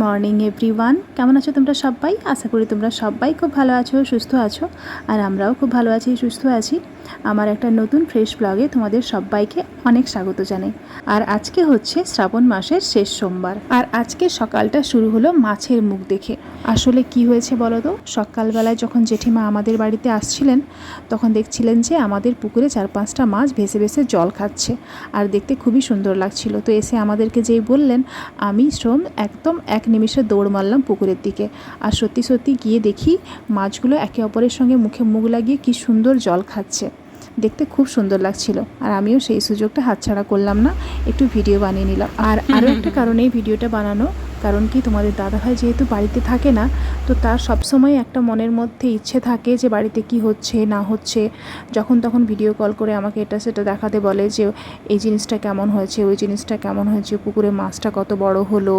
Morning, everyone. কেমন আছো তোমরা সবাই? আশা করি তোমরা সবাই খুব ভালো আছো, সুস্থ আছো, আর আমরাও খুব ভালো আছি, সুস্থ আছি। আমার একটা নতুন, ফ্রেশ ব্লগে তোমাদের সবাইকে অনেক স্বাগত জানাই। আর আজকে হচ্ছে শ্রাবণ মাসের শেষ সোমবার। আর আজকে সকালটা শুরু হলো মাছের মুখ দেখে। আসলে কি হয়েছে বলো তো সকালবেলায় যখন জেঠিমা আমাদের বাড়িতে আসছিলেন, তখন দেখছিলেন যে আমাদের পুকুরে চার পাঁচটা মাছ ভেসে ভেসে জল খাচ্ছে। আর দেখতে খুবই সুন্দর লাগছিল। তো এসে আমাদেরকে যেই বললেন, আমি শ্রম একদম এক নিমিষে দৌড় মারলাম পুকুরের দিকে। আর সত্যি সত্যি গিয়ে দেখি মাছগুলো একে অপরের সঙ্গে মুখে মুখ লাগিয়ে কি সুন্দর জল খাচ্ছে। দেখতে খুব সুন্দর লাগছিল। আর আমিও সেই সুযোগটা হাতছাড়া করলাম না একটু ভিডিও বানিয়ে নিলাম। আর আরও একটা কারণে ভিডিওটা বানানো কারণ কি তোমাদের দাদাভাই যেহেতু বাড়িতে থাকে না, তো তার সবসময় একটা মনের মধ্যে ইচ্ছে থাকে যে বাড়িতে কি হচ্ছে, না হচ্ছে। যখন তখন ভিডিও কল করে আমাকে এটা সেটা দেখাতে বলে যে, এই জিনিসটা কেমন হয়েছে? ওই জিনিসটা কেমন হয়েছে? পুকুরে মাছটা কত বড় হলো?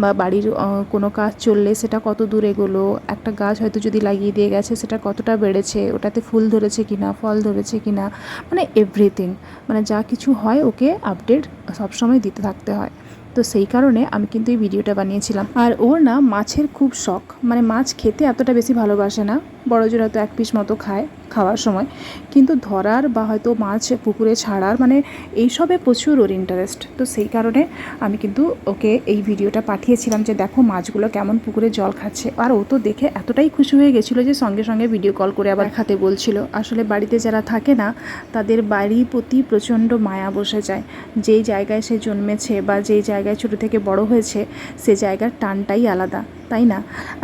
বা বাড়ির কোনো কাজ চললে সেটা কত দূর এগোলো? একটা গাছ হয়তো যদি লাগিয়ে দিয়ে গেছে, সেটা কতটা বেড়েছে? ওটাতে ফুল ধরেছে কি না ফল ধরেছে কিনা? মানে এভরিথিং মানে যা কিছু হয় ওকে আপডেট সবসময় দিতে থাকতে হয়। তো সেই কারণে আমি কিন্তু এই ভিডিওটা বানিয়েছিলাম। আর ওর না মাছের খুব শখ। মানে মাছ খেতে এতটা বেশি ভালোবাসে না। বড়জোর হয়তো এক পিস মতো খায় খাওয়ার সময়। কিন্তু ধরার বা হয়তো মাছ পুকুরে ছাড়ার মানে এইসবে প্রচুর ওর ইন্টারেস্ট তো সেই কারণে আমি কিন্তু ওকে এই ভিডিওটা পাঠিয়েছিলাম যে দেখো মাছগুলো কেমন পুকুরে জল খাচ্ছে। আর ও তো দেখে এতটাই খুশি হয়ে গেছিল যে সঙ্গে সঙ্গে ভিডিও কল করে আবার খাতে বলছিল। আসলে বাড়িতে যারা থাকে না, তাদের বাড়ির প্রতি প্রচণ্ড মায়া বসে যায়। যেই জায়গায় সে জন্মেছে বা যেই জায়গায় ছোটো থেকে বড় হয়েছে, সে জায়গার টানটাই আলাদা, তাই না?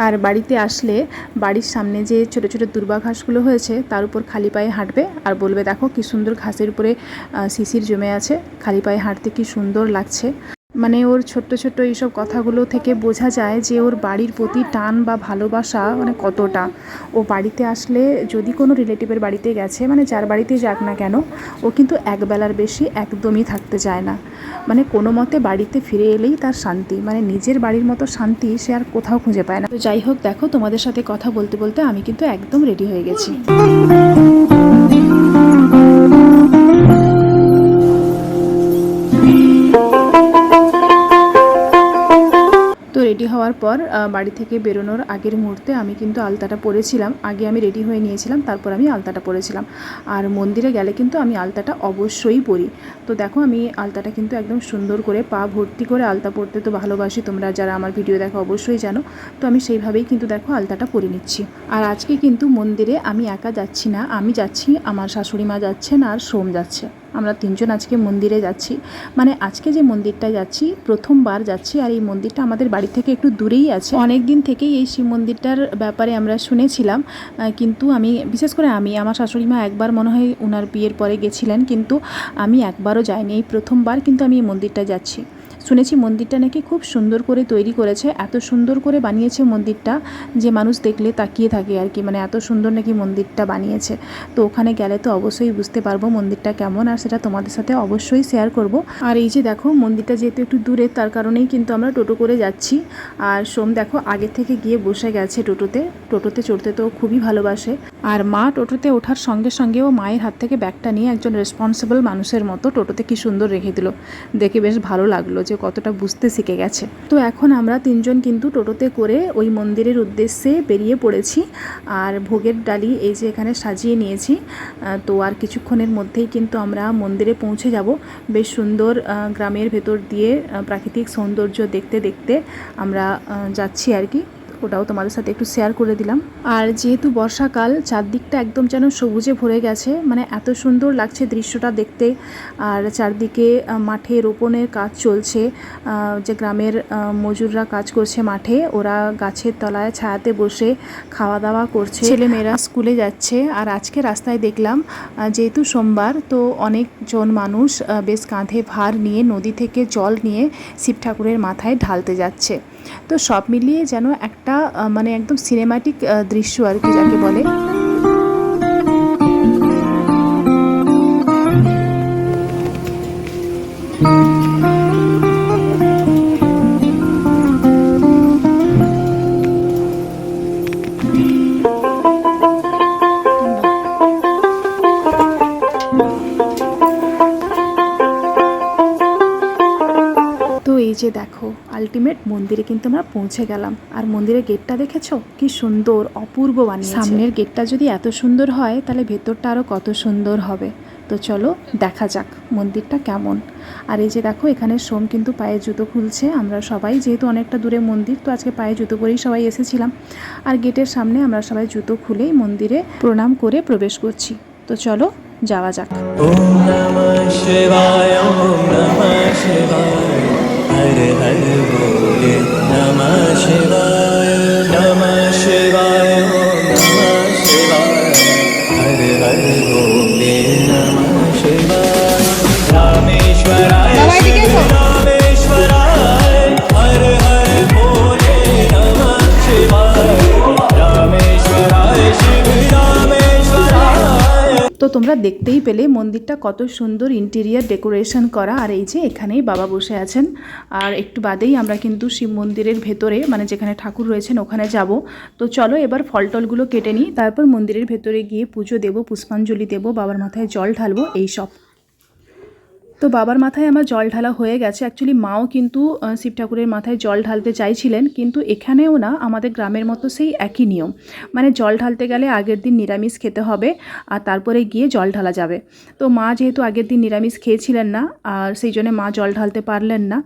আর বাড়িতে আসলে বাড়ির সামনে যে ছোট ছোট দুর্বা ঘাসগুলো হয়েছে, তার উপর খালি পায়ে হাঁটবে আর বলবে, দেখো কি সুন্দর ঘাসের উপরে শিশির জমে আছে, খালি পায়ে হাঁটতে কি সুন্দর লাগছে। মানে ওর ছোট্ট ছোট্ট এইসব কথাগুলো থেকে বোঝা যায় যে ওর বাড়ির প্রতি টান বা ভালোবাসা মানে কতটা। ও বাড়িতে আসলে যদি কোনো রিলেটিভের বাড়িতে গেছে মানে যার বাড়িতে যাক না কেন, ও কিন্তু একবেলার বেশি একদমই থাকতে চায় না। মানে কোনো মতে বাড়িতে ফিরে এলেই তার শান্তি মানে নিজের বাড়ির মতো শান্তি সে আর কোথাও খুঁজে পায় না। তো যাই হোক, দেখো তোমাদের সাথে কথা বলতে বলতে আমি কিন্তু একদম রেডি হয়ে গেছি। রেডি হওয়ার পর বাড়ি থেকে বেরোনোর আগের মুহূর্তে আমি কিন্তু আলতাটা পরেছিলাম। আগে আমি রেডি হয়ে নিয়েছিলাম, তারপর আমি আলতাটা পরেছিলাম। আর মন্দিরে গেলে কিন্তু আমি আলতাটা অবশ্যই পরি। তো দেখো, আমি আলতাটা কিন্তু একদম সুন্দর করে পা ভর্তি করে আলতা পরতে তো ভালোবাসি তোমরা যারা আমার ভিডিও দেখো অবশ্যই জানো। তো আমি সেইভাবেই কিন্তু দেখো আলতাটা পরে নিচ্ছি। আর আজকে কিন্তু মন্দিরে আমি একা যাচ্ছি না, আমি যাচ্ছি, আমার শাশুড়ি মা যাচ্ছেন আর সোম যাচ্ছে। আমরা তিনজন আজকে মন্দিরে যাচ্ছি। মানে আজকে যে মন্দিরটা যাচ্ছি, প্রথমবার যাচ্ছি, আর এই মন্দিরটা আমাদের বাড়ি থেকে একটু দূরেই আছে। অনেক দিন থেকেই এই শিব মন্দিরটার ব্যাপারে আমরা শুনেছিলাম কিন্তু আমি, বিশেষ করে আমি, আমার শাশুড়ি মা একবার মনে হয় ওনার বিয়ের পরে গেছিলেন, কিন্তু আমি একবারও যাইনি এই প্রথমবার, কিন্তু আমি এই মন্দিরটা যাচ্ছি। শুনেছি মন্দিরটা নাকি খুব সুন্দর করে তৈরি করেছে, এত সুন্দর করে বানিয়েছে মন্দিরটা, যে মানুষ দেখলে তাকিয়ে থাকে আর কি মানে এত সুন্দর নাকি মন্দিরটা বানিয়েছে। তো ওখানে গেলে তো অবশ্যই বুঝতে পারব মন্দিরটা কেমন, আর সেটা তোমাদের সাথে অবশ্যই শেয়ার করব। আর এই যে দেখো, মন্দিরটা যেহেতু একটু দূরে, তার কারণেই কিন্তু আমরা টোটো করে যাচ্ছি। আর সোম দেখো, আগে থেকে গিয়ে বসে গেছে টোটোতে টোটোতে চড়তে তো খুবই ভালোবাসে। আর মা টোটোতে ওঠার সঙ্গে সঙ্গে ও মায়ের হাত থেকে ব্যাগটা নিয়ে একজন রেসপন্সিবল মানুষের মতো টোটোতে কি সুন্দর রেখে দিল, দেখে বেশ ভালো লাগল যে কতটা বুঝতে শিখে গেছে। তো এখন আমরা তিনজন কিন্তু টোটোতে করে ওই মন্দিরের উদ্দেশ্যে বেরিয়ে পড়েছি। আর ভোগের ডালি এই যে এখানে সাজিয়ে নিয়েছি। তো আর কিছুক্ষণের মধ্যেই কিন্তু আমরা মন্দিরে পৌঁছে যাব। বেশ সুন্দর গ্রামের ভেতর দিয়ে প্রাকৃতিক সৌন্দর্য দেখতে দেখতে আমরা যাচ্ছি আর কি। ওটাও তোমাদের সাথে একটু শেয়ার করে দিলাম। আর যেহেতু বর্ষাকাল, চারদিকটা একদম যেন সবুজে ভরে গেছে মানে এত সুন্দর লাগছে দৃশ্যটা দেখতে। আর চারদিকে মাঠে রোপণের কাজ চলছে। যে গ্রামের মজুররা কাজ করছে মাঠে, ওরা গাছের তলায় ছায়াতে বসে খাওয়া দাওয়া করছে। ছেলেমেয়েরা স্কুলে যাচ্ছে। আর আজকে রাস্তায় দেখলাম যেহেতু সোমবার, তো অনেকজন মানুষ বেশ কাঁধে ভার নিয়ে নদী থেকে জল নিয়ে শিব ঠাকুরের মাথায় ঢালতে যাচ্ছে। তো সব মিলিয়ে যেন একটা মানে একদম সিনেমাটিক দৃশ্য আর কি যাকে বলে। যে দেখো আলটিমেট মন্দিরে কিন্তু আমরা পৌঁছে গেলাম। আর মন্দিরের গেটটা দেখেছ? কি সুন্দর অপূর্ব মানে সামনের গেটটা যদি এত সুন্দর হয় তাহলে ভেতরটা আরও কত সুন্দর হবে। তো চলো দেখা যাক মন্দিরটা কেমন। আর এই যে দেখো এখানে সোম কিন্তু পায়ে জুতো খুলছে। আমরা সবাই যেহেতু অনেকটা দূরে মন্দির তো আজকে পায়ে জুতো পরেই সবাই এসেছিলাম। আর গেটের সামনে আমরা সবাই জুতো খুলেই মন্দিরে প্রণাম করে প্রবেশ করছি। তো চলো যাওয়া যাক। ওম নমঃ শিবায় ওম নমঃ শিবায়। हर हर भोले नमः शिवाय তোমরা দেখতেই পেলে মন্দিরটা কত সুন্দর ইন্টেরিয়ার ডেকোরেশন করা। আর এই যে এখানেই বাবা বসে আছেন। আর একটু বাদেই আমরা কিন্তু শিব মন্দিরের ভেতরে মানে যেখানে ঠাকুর রয়েছেন ওখানে যাব। তো চলো এবার ফল টলগুলো কেটে নিই। তারপর মন্দিরের ভেতরে গিয়ে পুজো দেব, পুষ্পাঞ্জলি দেব, বাবার মাথায় জল ঢালবো এইসব তো বাবার মাথায় আমার জল ঢালা হয়ে গেছে। অ্যাকচুয়ালি মাও কিন্তু শিব ঠাকুরের মাথায় জল ঢালতে চাইছিলেন কিন্তু এখানেও না আমাদের গ্রামের মতো সেই একই নিয়ম। মানে জল ঢালতে গেলে আগের দিন নিরামিষ খেতে হবে আর তারপরে গিয়ে জল ঢালা যাবে। তো মা যেহেতু আগের দিন নিরামিষ খেয়েছিলেন না আর সেই জন্য মা জল ঢালতে পারলেন না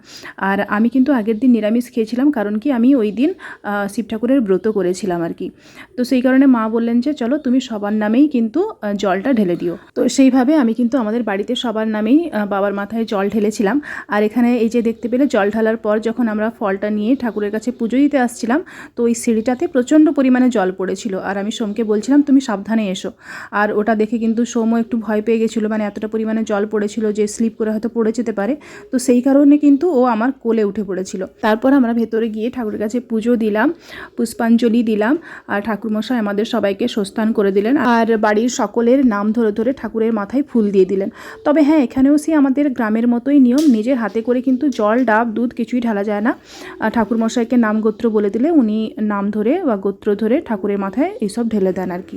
আর আমি কিন্তু আগের দিন নিরামিষ খেয়েছিলাম কারণ কি আমি ওই দিন শিব ঠাকুরের ব্রত করেছিলাম আর কি। তো সেই কারণে মা বললেন যে চলো তুমি সবার নামেই কিন্তু জলটা ঢেলে দিও। তো সেইভাবে আমি কিন্তু আমাদের বাড়িতে সবার নামেই আহ, বাবার মাথায় জল ঢেলেছিলাম। আর এখানে এই যে দেখতে পেলে জল ঢালার পর যখন আমরা ফলটা নিয়ে ঠাকুরের কাছে পুজো দিতে আসছিলাম, তো ওই সিঁড়িটাতে প্রচণ্ড পরিমাণে জল পড়েছিল। আর আমি সোমকে বলছিলাম, তুমি সাবধানে এসো। আর ওটা দেখে কিন্তু সোমও একটু ভয় পেয়ে গেছিল মানে এতটা পরিমাণে জল পড়েছিল যে স্লিপ করে হয়তো পড়ে যেতে পারে। তো সেই কারণে কিন্তু ও আমার কোলে উঠে পড়েছিল। তারপর আমরা ভেতরে গিয়ে ঠাকুরের কাছে পুজো দিলাম, পুষ্পাঞ্জলি দিলাম, আর ঠাকুরমশাই আমাদের সবাইকে স্বস্থান করে দিলেন। আর বাড়ির সকলের নাম ধরে ধরে ঠাকুরের মাথায় ফুল দিয়ে দিলেন। তবে হ্যাঁ এখানেও সে আমাদের আমাদের গ্রামের মতোই নিয়ম, নিজের হাতে করে কিন্তু জল, ডাব, দুধ কিছুই ঢালা যায় না। ঠাকুরমশাইকে নাম গোত্র বলে দিলে উনি নাম ধরে বা গোত্র ধরে ঠাকুরের মাথায় এইসব ঢেলে দেন আর কি।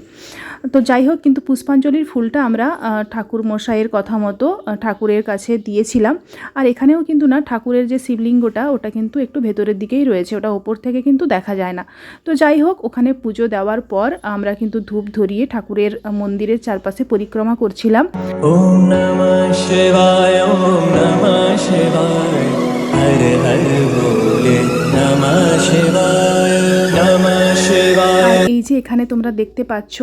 তো যাই হোক, কিন্তু পুষ্পাঞ্জলির ফুলটা আমরা ঠাকুরমশাইয়ের কথা মতো ঠাকুরের কাছে দিয়েছিলাম। আর এখানেও কিন্তু না, ঠাকুরের যে শিবলিঙ্গটা, ওটা কিন্তু একটু ভেতরের দিকেই রয়েছে, ওটা ওপর থেকে কিন্তু দেখা যায় না। তো যাই হোক, ওখানে পুজো দেওয়ার পর আমরা কিন্তু ধূপ ধরিয়ে ঠাকুরের মন্দিরের চারপাশে পরিক্রমা করছিলাম। शिवाय ओम नमः शिवाय। हर हर बोले नमः शिवाय। এই যে এখানে তোমরা দেখতে পাচ্ছ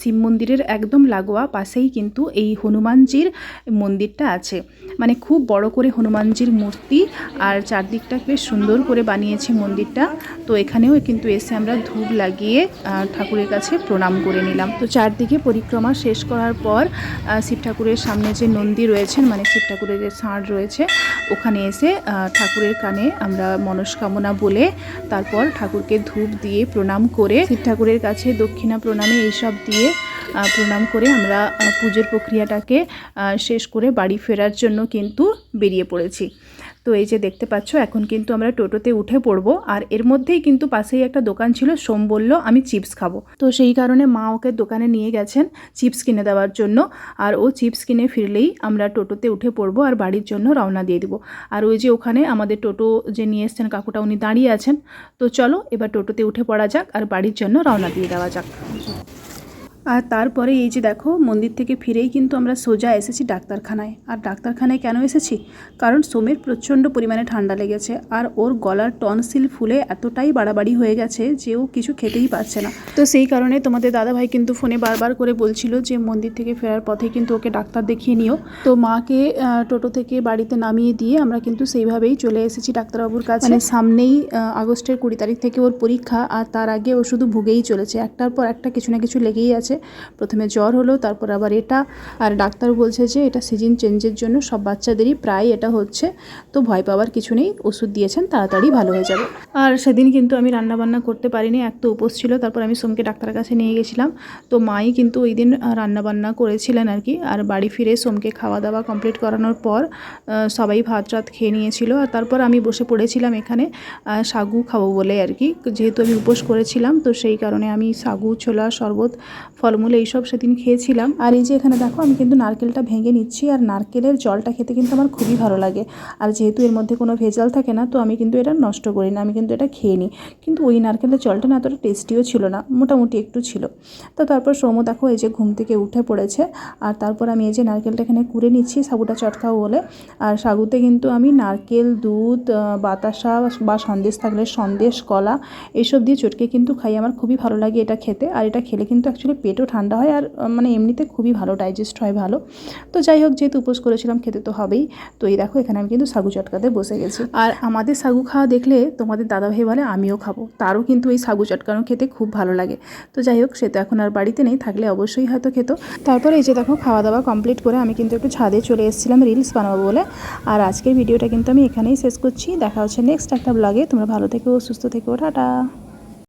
শিব মন্দিরের একদম লাগোয়া পাশেই কিন্তু এই হনুমানজির মন্দিরটা আছে। মানে খুব বড় করে হনুমানজির মূর্তি আর চারদিকটা বেশ সুন্দর করে বানিয়েছে মন্দিরটা। তো এখানেও কিন্তু এসে আমরা ধূপ লাগিয়ে ঠাকুরের কাছে প্রণাম করে নিলাম। তো চারদিকে পরিক্রমা শেষ করার পর শিব ঠাকুরের সামনে যে নন্দী রয়েছেন মানে শিব ঠাকুরের যে ষাঁড় রয়েছে, ওখানে এসে ঠাকুরের কানে আমরা মনস্কামনা বলে তারপর ঠাকুরকে ধূপ দিয়ে প্রণাম করে শিব ঠাকুরের কাছে দক্ষিণা প্রণামে এইসব দিয়ে প্রণাম করে আমরা পুজোর প্রক্রিয়াটাকে শেষ করে বাড়ি ফেরার জন্য কিন্তু বেরিয়ে পড়েছি। তো এই যে দেখতে পাচ্ছ, এখন কিন্তু আমরা টোটোতে উঠে পড়ব। আর এর মধ্যেই কিন্তু পাশেই একটা দোকান ছিল, সোম বলল, আমি চিপস খাব। তো সেই কারণে মা ওকে দোকানে নিয়ে গেছেন চিপস কিনে দেওয়ার জন্য। আর ও চিপস কিনে ফিরলেই আমরা টোটোতে উঠে পড়ব আর বাড়ির জন্য রওনা দিয়ে দিব। আর ওই যে ওখানে আমাদের টোটো যে নিয়ে এসছেন কাকুটা, উনি দাঁড়িয়ে আছেন। তো চলো, এবার টোটোতে উঠে পড়া যাক আর বাড়ির জন্য রওনা দিয়ে দেওয়া যাক। আর তারপরে এই যে দেখো, মন্দির থেকে ফিরেই কিন্তু আমরা সোজা এসেছি ডাক্তারখানায়। আর ডাক্তারখানায় কেন এসেছি? কারণ সোমের প্রচণ্ড পরিমাণে ঠান্ডা লেগেছে আর ওর গলার টনসিল ফুলে এতটাই বাড়াবাড়ি হয়ে গেছে যে ও কিছু খেতেই পারছে না। তো সেই কারণে তোমাদের দাদাভাই কিন্তু ফোনে বারবার করে বলছিল যে, মন্দির থেকে ফেরার পথে কিন্তু ওকে ডাক্তার দেখিয়ে নিও। তো মাকে টোটো থেকে বাড়িতে নামিয়ে দিয়ে আমরা কিন্তু সেইভাবেই চলে এসেছি ডাক্তারবাবুর কাছে। মানে সামনেই আগস্টের কুড়ি তারিখ থেকে ওর পরীক্ষা আর তার আগে ও শুধু ভুগেই চলেছে। একটার পর একটা কিছু না কিছু লেগেই আছে। প্রথমে জ্বর হলো, তারপর আবার এটা। আর ডাক্তার বলছে যে, এটা সিজন চেঞ্জের জন্য সব বাচ্চাদেরই প্রায় এটা হচ্ছে। তো ভয় পাওয়ার কিছু নেই, ওষুধ দিয়েছেন, তাড়াতাড়ি ভালো হয়ে যাবে। আর সেদিন কিন্তু আমি রান্নাবান্না করতে পারিনি, এক তো উপোস ছিল, তারপর আমি সোমকে ডাক্তারের কাছে নিয়ে গেছিলাম। তো মাই কিন্তু ওই দিন রান্নাবান্না করেছিলেন আর কি। আর বাড়ি ফিরে সোমকে খাওয়া দাওয়া কমপ্লিট করানোর পর সবাই ভাত রাত খেয়ে নিয়েছিল। আর তারপর আমি বসে পড়েছিলাম এখানে সাগু খাব বলে আর কি। যেহেতু আমি উপোস করেছিলাম, তো সেই কারণে আমি সাগু, ছোলা, শরবত ফলমূল এইসব সেদিন খেয়েছিলাম। আর এই যে এখানে দেখো, আমি কিন্তু নারকেলটা ভেঙে নিচ্ছি আর নারকেলের জলটা খেতে কিন্তু আমার খুবই ভালো লাগে। আর যেহেতু এর মধ্যে কোনো ভেজাল থাকে না, তো আমি কিন্তু এটা নষ্ট করি না, আমি কিন্তু এটা খেয়ে নিই। কিন্তু ওই নারকেলের জলটা না এতটা টেস্টিও ছিল না, মোটামুটি একটু ছিল। তো তারপর সৌম দেখো, এই যে ঘুম থেকে উঠে পড়েছে। আর তারপর আমি এই যে নারকেলটা এখানে কুড়ে নিচ্ছি সাগুটা চটকাও বলে। আর সাগুতে কিন্তু আমি নারকেল, দুধ বাতাসা বা সন্দেশ থাকলে সন্দেশ, কলা এইসব দিয়ে চটকে কিন্তু খাই। আমার খুবই ভালো লাগে এটা খেতে। আর এটা খেলে কিন্তু অ্যাকচুয়ালি পেটও ঠান্ডা হয় আর মানে এমনিতে খুবই ভালো ডাইজেস্ট হয় ভালো। তো যাই হোক, যেহেতু উপোস করেছিলাম, খেতে তো হবেই। তো এই দেখো, এখানে আমি কিন্তু সাগু চটকাতে বসে গেছি। আর আমাদের সাগু খাওয়া দেখলে তোমাদের দাদা ভাই বলে, আমিও খাব। তারও কিন্তু এই সাগু চটকানো খেতে খুব ভালো লাগে। তো যাই হোক, সে তো এখন আর বাড়িতে নেই, থাকলে অবশ্যই হয়তো খেত। তারপরে এই যে দেখো, খাওয়া দাওয়া কমপ্লিট করে আমি কিন্তু একটু ছাদে চলে এসেছিলাম রিলস বানাবো বলে। আর আজকের ভিডিওটা কিন্তু আমি এখানেই শেষ করছি। দেখা হচ্ছে নেক্সট একটা ব্লগে তোমরা ভালো থেকো, সুস্থ থেকো, টাটা।